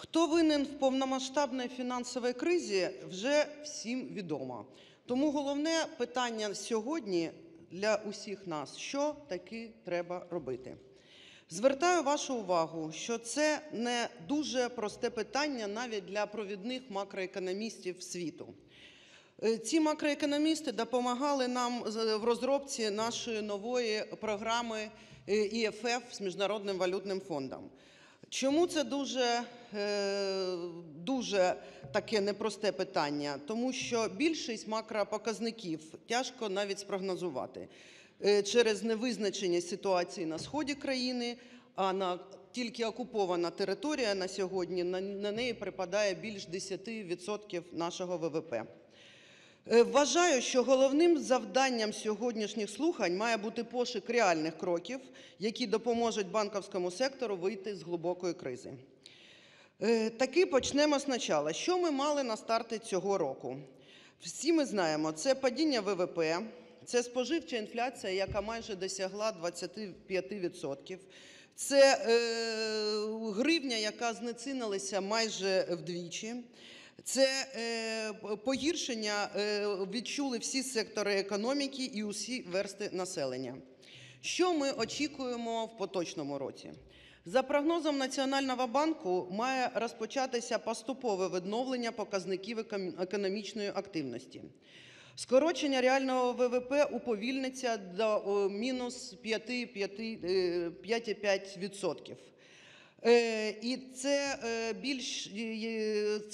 Хто винен в повномасштабній фінансовій кризі, вже всім відомо. Тому головне питання сьогодні для усіх нас: що таки треба робити? Звертаю вашу увагу, що це не дуже просте питання навіть для провідних макроекономістів світу. Е, Ці макроекономісти допомагали нам в розробці нашої нової програми е, ІФФ з Міжнародним валютним фондом. Чому це дуже, дуже таке непросте питання? Тому що більшість макропоказників тяжко навіть спрогнозувати Е, через невизначеність ситуації на сході країни, а на тільки окупована територія на сьогодні на, неї припадає більш 10% нашого ВВП. Е, Вважаю, що головним завданням сьогоднішніх слухань має бути пошук реальних кроків, які допоможуть банківському сектору вийти з глибокої кризи. Е, Таки почнемо спочатку. Що ми мали на старті цього року? Всі ми знаємо, це падіння ВВП, це споживча інфляція, яка майже досягла 25%. Це е, гривня, яка знецінилася майже вдвічі. Це е, погіршення е, відчули всі сектори економіки і усі версти населення. Що ми очікуємо в поточному році? За прогнозом Національного банку має розпочатися поступове відновлення показників економічної активності. Скорочення реального ВВП уповільниться до мінус 5,5%. Е, І це е, більш е,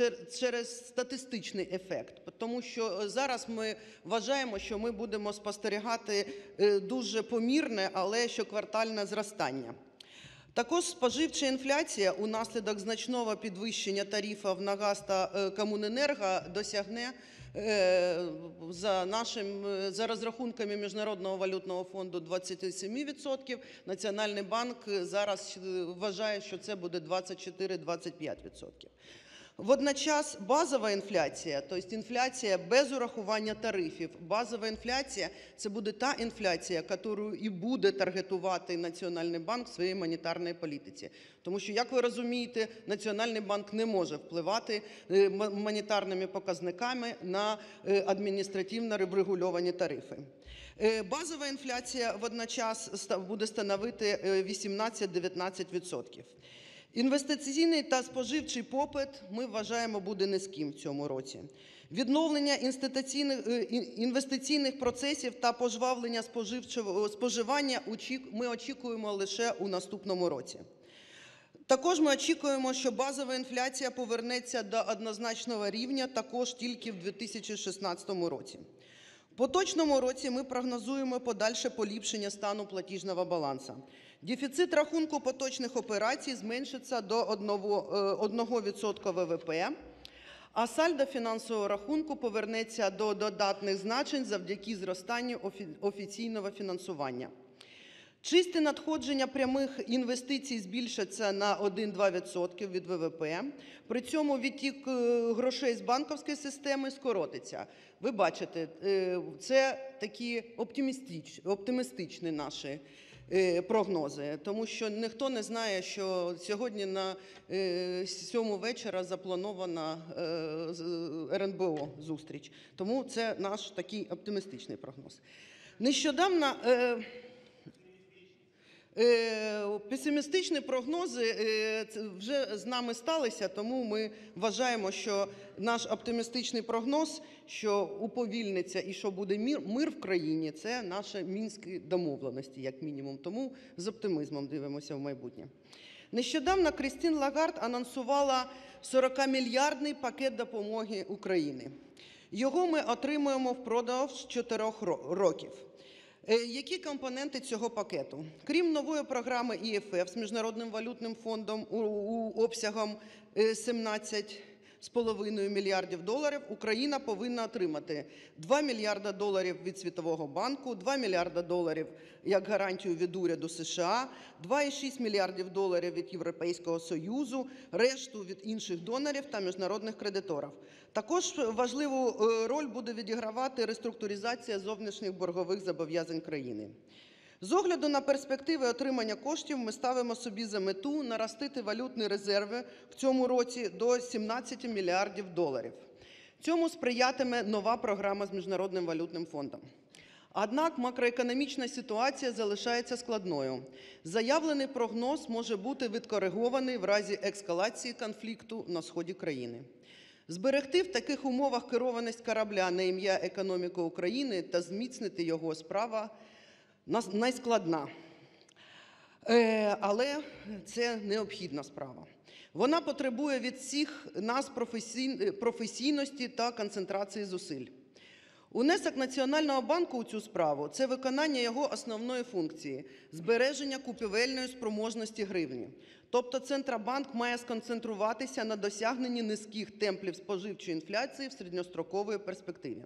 е, через статистичний ефект, тому що зараз ми вважаємо, що ми будемо спостерігати е, дуже помірне, але щоквартальне зростання. Також споживча інфляція унаслідок значного підвищення тарифів на газ та е, комуненерго досягне е, за нашим е, за розрахунками Міжнародного валютного фонду 27%. Національний банк зараз вважає, що це буде 24-25%. Водночас базова інфляція, тобто інфляція без урахування тарифів, базова інфляція це буде та інфляція, яку і буде таргетувати Національний банк в своїй монетарній політиці. Тому що, як ви розумієте, Національний банк не може впливати е, монетарними показниками на е, адміністративно регульовані тарифи. Е, Базова інфляція водночас буде становити е, 18-19%. Інвестиційний та споживчий попит ми вважаємо буде низьким в цьому році. Відновлення е, ін- інвестиційних процесів та пожвавлення споживчого споживання ми очікуємо лише у наступному році. Також ми очікуємо, що базова інфляція повернеться до однозначного рівня також тільки в 2016 році. Поточному році ми прогнозуємо подальше поліпшення стану платіжного балансу. Дефіцит рахунку поточних операцій зменшиться до 1% ВВП, а сальдо фінансового рахунку повернеться до додатних значень завдяки зростанню офі- офіційного фінансування. Чисті надходження прямих інвестицій збільшаться на 1-2% від ВВП. При цьому відтік е, грошей з банківської системи скоротиться. Ви бачите, е, це такі оптимістич, оптимістичні наші е, прогнози, тому що ніхто не знає, що сьогодні на 7 вечора запланована РНБО зустріч. Тому це наш такий оптимістичний прогноз. Нещодавно Песимістичні прогнози е, вже з нами сталися, тому ми вважаємо, що наш оптимістичний прогноз, що уповільниться і що буде мир, мир в країні, це наші мінські домовленості, як мінімум. Тому з оптимізмом дивимося в майбутнє. Нещодавно Крістін Лагард анонсувала 40-мільярдний пакет допомоги Україні. Його ми отримуємо впродовж 4 років. Е, які компоненти цього пакету? Крім нової програми ІФФ з Міжнародним валютним фондом у обсягом е, 17 2,5 мільярдів доларів, Україна повинна отримати 2 мільярда доларів від Світового банку, 2 мільярда доларів як гарантію від уряду США, 2,6 мільярдів доларів від Європейського Союзу, решту від інших донорів та міжнародних кредиторів. Також важливу е, роль буде відігравати реструктуризація зовнішніх боргових зобов'язань країни. З огляду на перспективи отримання коштів ми ставимо собі за мету наростити валютні резерви в цьому році до 17 мільярдів доларів. Цьому сприятиме нова програма з Міжнародним валютним фондом. Однак макроекономічна ситуація залишається складною. Заявлений прогноз може бути відкоригований в разі ескалації конфлікту на сході країни. Зберегти в таких умовах керованість корабля на ім'я економіки України та зміцнити його справа найскладна. Е, Але це необхідна справа. Вона потребує від всіх нас професійності та концентрації зусиль. Унесок Національного банку у цю справу це виконання його основної функції збереження купівельної спроможності гривні. Тобто Центробанк має сконцентруватися на досягненні низьких темпів споживчої інфляції в середньостроковій перспективі.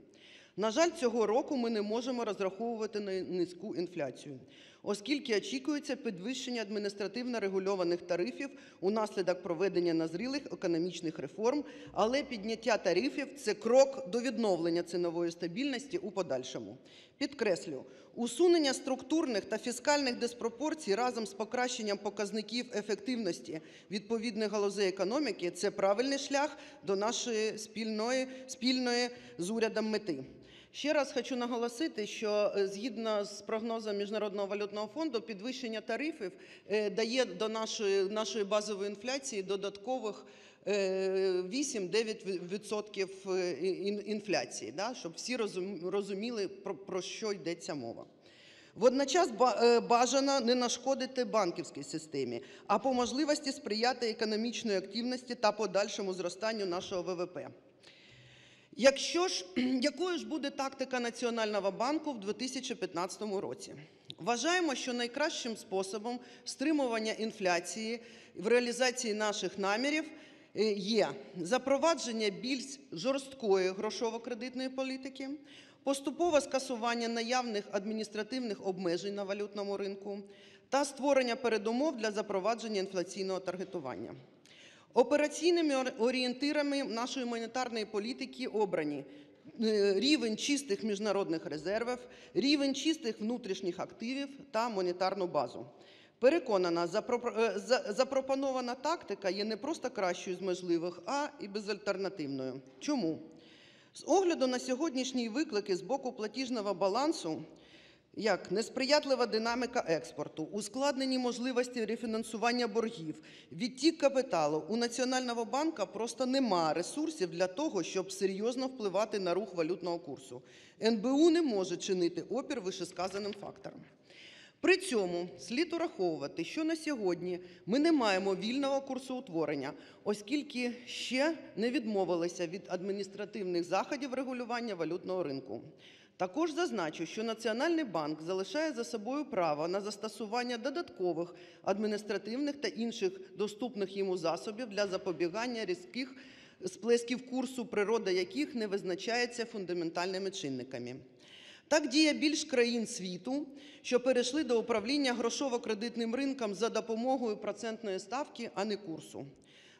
На жаль, цього року ми не можемо розраховувати на низьку інфляцію, оскільки очікується підвищення адміністративно регульованих тарифів унаслідок проведення назрілих економічних реформ, але підняття тарифів – це крок до відновлення цінової стабільності у подальшому. Підкреслю, усунення структурних та фіскальних диспропорцій разом з покращенням показників ефективності відповідних галузей економіки – це правильний шлях до нашої спільної, спільної з урядом мети. Ще раз хочу наголосити, що е, згідно з прогнозом Міжнародного валютного фонду, підвищення тарифів е, дає до нашої, нашої базової інфляції додаткових е, 8-9% е, інфляції, да, щоб всі розуміли, про, що йдеться мова. Водночас ба- бажано не нашкодити банківській системі, а по можливості сприяти економічної активності та подальшому зростанню нашого ВВП. Якщо ж, якою ж буде тактика Національного банку в 2015 році? Вважаємо, що найкращим способом стримування інфляції в реалізації наших намірів е, є запровадження більш жорсткої грошово-кредитної політики, поступове скасування наявних адміністративних обмежень на валютному ринку та створення передумов для запровадження інфляційного таргетування. Операційними орієнтирами нашої монетарної політики обрані е, рівень чистих міжнародних резервів, рівень чистих внутрішніх активів та монетарну базу. Переконана, е, запропонована тактика є не просто кращою з можливих, а і безальтернативною. Чому? З огляду на сьогоднішні виклики з боку платіжного балансу, як несприятлива динаміка експорту, ускладнені можливості рефінансування боргів, відтік капіталу, у Національного банку просто нема ресурсів для того, щоб серйозно впливати на рух валютного курсу. НБУ не може чинити опір вищесказаним факторам. При цьому слід ураховувати, що на сьогодні ми не маємо вільного курсоутворення, оскільки ще не відмовилися від адміністративних заходів регулювання валютного ринку. Також зазначу, що Національний банк залишає за собою право на застосування додаткових адміністративних та інших доступних йому засобів для запобігання різких сплесків курсу, природа яких не визначається фундаментальними чинниками. Так діє більш країн світу, що перейшли до управління грошово-кредитним ринком за допомогою процентної ставки, а не курсу.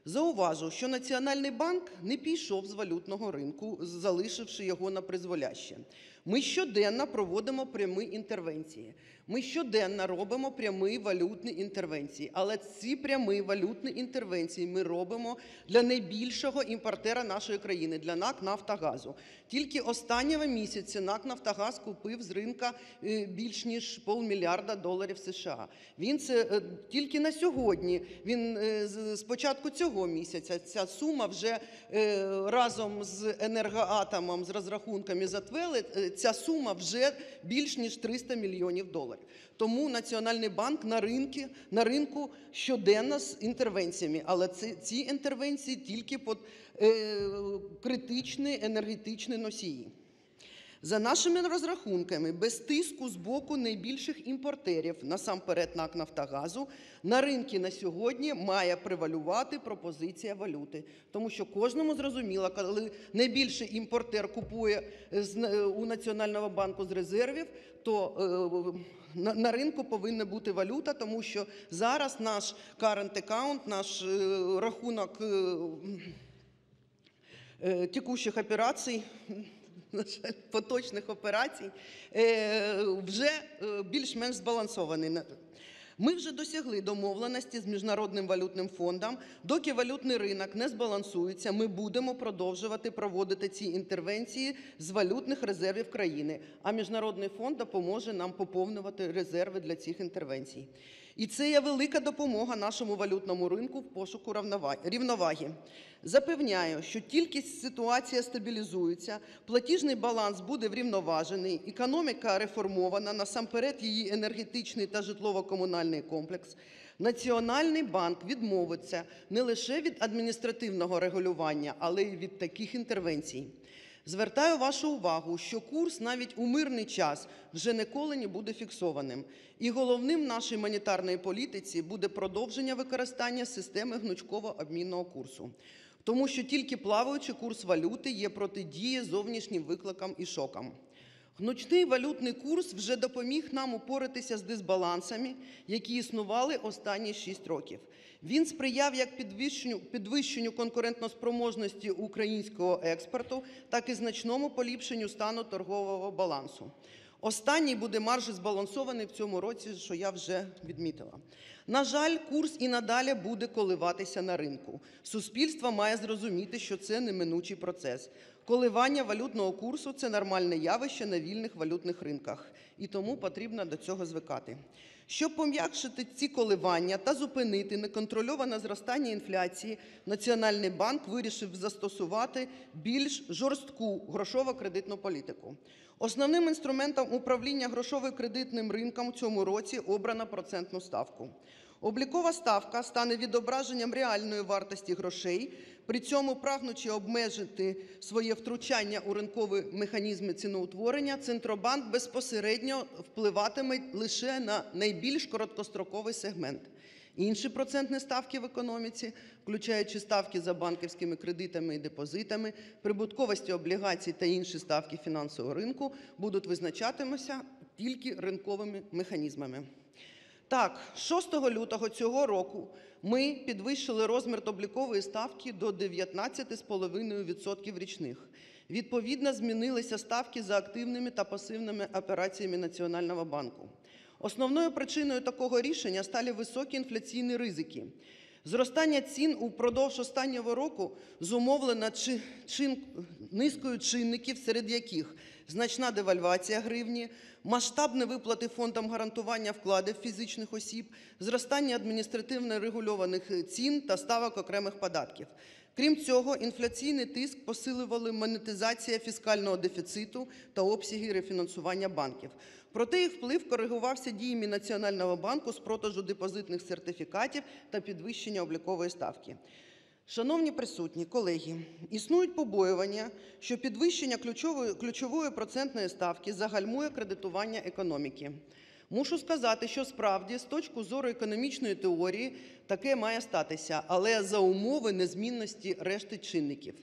Зауважу, що Національний банк не пішов з валютного ринку, залишивши його на призволяще. Ми щоденно проводимо прямі інтервенції. Ми щоденно робимо прямі валютні інтервенції. Але ці прямі валютні інтервенції ми робимо для найбільшого імпортера нашої країни, для НАК «Нафтогазу». Тільки останнього місяця НАК «Нафтогаз» купив з ринка е, більш ніж полмільярда доларів США. Він це е, тільки на сьогодні, він е, з початку цього місяця ця сума вже разом з енергоатомом, з розрахунками затвели, ця сума вже більш ніж 300 мільйонів доларів. Тому Національний банк на, ринки, на ринку щоденно з інтервенціями, але це, ці інтервенції тільки під е, критичні енергетичні носії. За нашими розрахунками, без тиску з боку найбільших імпортерів, насамперед НАК «Нафтогазу», на ринку на сьогодні має превалювати пропозиція валюти. Тому що кожному зрозуміло, коли найбільший імпортер купує е, у Національного банку з резервів, то е, на, ринку повинна бути валюта, тому що зараз наш current account, наш е, рахунок текущих операцій на жаль, поточних операцій е, вже е, більш-менш збалансований. Ми вже досягли домовленості з Міжнародним валютним фондом. Доки валютний ринок не збалансується, ми будемо продовжувати проводити ці інтервенції з валютних резервів країни, а Міжнародний фонд допоможе нам поповнювати резерви для цих інтервенцій. І це є велика допомога нашому валютному ринку в пошуку рівноваги. Запевняю, що тільки ситуація стабілізується, платіжний баланс буде врівноважений, економіка реформована, насамперед її енергетичний та житлово-комунальний комплекс. Національний банк відмовиться не лише від адміністративного регулювання, але й від таких інтервенцій. Звертаю вашу увагу, що курс навіть у мирний час вже ніколи не буде фіксованим. І головним нашій монетарної політиці буде продовження використання системи гнучково-обмінного курсу. Тому що тільки плаваючий курс валюти є протидіє зовнішнім викликам і шокам. Гнучний валютний курс вже допоміг нам упоратися з дисбалансами, які існували останні 6 років. Він сприяв як підвищенню, підвищенню конкурентноспроможності українського експорту, так і значному поліпшенню стану торгового балансу. Останній буде маржі збалансований в цьому році, що я вже відмітила. На жаль, курс і надалі буде коливатися на ринку. Суспільство має зрозуміти, що це неминучий процес. Коливання валютного курсу це нормальне явище на вільних валютних ринках, і тому потрібно до цього звикати. Щоб пом'якшити ці коливання та зупинити неконтрольоване зростання інфляції, Національний банк вирішив застосувати більш жорстку грошово-кредитну політику. Основним інструментом управління грошово-кредитним ринком у цьому році обрано процентну ставку. Облікова ставка стане відображенням реальної вартості грошей, при цьому прагнучи обмежити своє втручання у ринкові механізми ціноутворення, Центробанк безпосередньо впливатиме лише на найбільш короткостроковий сегмент. Інші процентні ставки в економіці, включаючи ставки за банківськими кредитами і депозитами, прибутковості облігацій та інші ставки фінансового ринку, будуть визначатимуся тільки ринковими механізмами. Так, 6 лютого цього року ми підвищили розмір облікової ставки до 19,5% річних. Відповідно, змінилися ставки за активними та пасивними операціями Національного банку. Основною причиною такого рішення стали високі інфляційні ризики. Зростання цін упродовж останнього року зумовлено чи, чин, низкою чинників, серед яких значна девальвація гривні, масштабні виплати фондам гарантування вкладів фізичних осіб, зростання адміністративно регульованих цін та ставок окремих податків. Крім цього, інфляційний тиск посилювали монетизація фіскального дефіциту та обсяги рефінансування банків. Проте їх вплив коригувався діями Національного банку з продажу депозитних сертифікатів та підвищення облікової ставки. Шановні присутні, колеги, існують побоювання, що підвищення ключової, ключової процентної ставки загальмує кредитування економіки. Мушу сказати, що справді, з точки зору економічної теорії, таке має статися, але за умови незмінності решти чинників.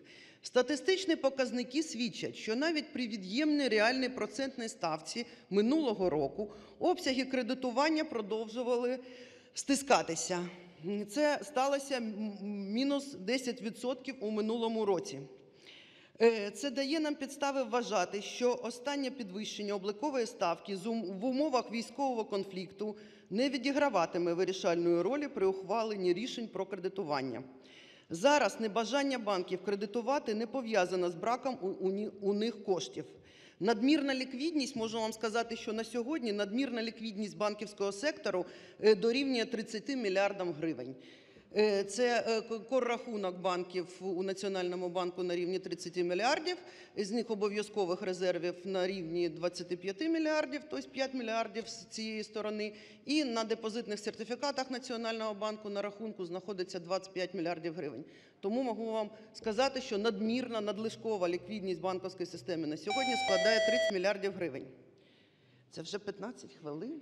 Статистичні показники свідчать, що навіть при від'ємній реальній процентній ставці минулого року обсяги кредитування продовжували стискатися. Це сталося мінус 10% у минулому році. Е, Це дає нам підстави вважати, що останнє підвищення облікової ставки в умовах військового конфлікту не відіграватиме вирішальної ролі при ухваленні рішень про кредитування. Зараз небажання банків кредитувати не пов'язано з браком у, них коштів. Надмірна ліквідність, можу вам сказати, що на сьогодні надмірна ліквідність банківського сектору е, дорівнює 30 мільярдам гривень. Е, Це е, коррахунок банків у Національному банку на рівні 30 мільярдів, з них обов'язкових резервів на рівні 25 мільярдів, тобто 5 мільярдів з цієї сторони. І на депозитних сертифікатах Національного банку на рахунку знаходиться 25 мільярдів гривень. Тому можу вам сказати, що надмірна, надлишкова ліквідність банківської системи на сьогодні складає 30 мільярдів гривень. Це вже 15 хвилин.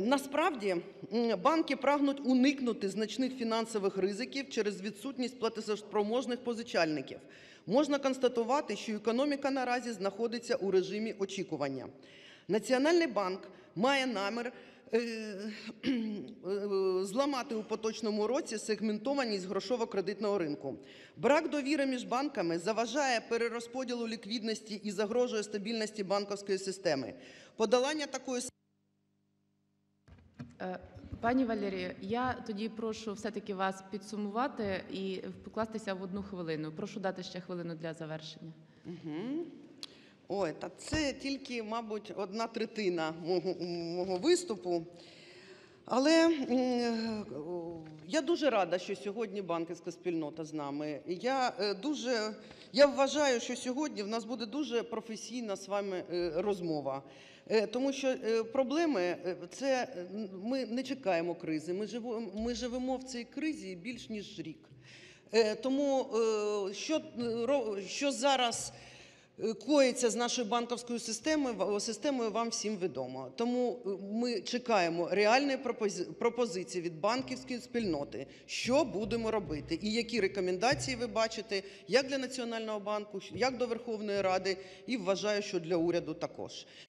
Насправді банки прагнуть уникнути значних фінансових ризиків через відсутність платежоспроможних позичальників. Можна констатувати, що економіка наразі знаходиться у режимі очікування. Національний банк має намір е, е, зламати у поточному році сегментованість грошово-кредитного ринку. Брак довіри між банками заважає перерозподілу ліквідності і загрожує стабільності банківської системи. Подолання такої Е, Пані Валерію, я тоді прошу все-таки вас підсумувати і вкластися в одну хвилину. Прошу дати ще хвилину для завершення. Угу. Ой, та це тільки, мабуть, одна третина мого, мого виступу. Але я дуже рада, що сьогодні банківська спільнота з нами. Я е, дуже я вважаю, що сьогодні в нас буде дуже професійна з вами е, розмова. Е, Тому що проблеми це ми не чекаємо кризи. Ми живемо, ми живемо в цій кризі більш ніж рік. Тому що, що зараз коїться з нашою банківською системою, системою вам всім відомо. Тому е, ми чекаємо реальної пропози- пропозиції від банківської спільноти, що будемо робити, і які рекомендації ви бачите, як для Національного банку, як до Верховної Ради, і вважаю, що для уряду також.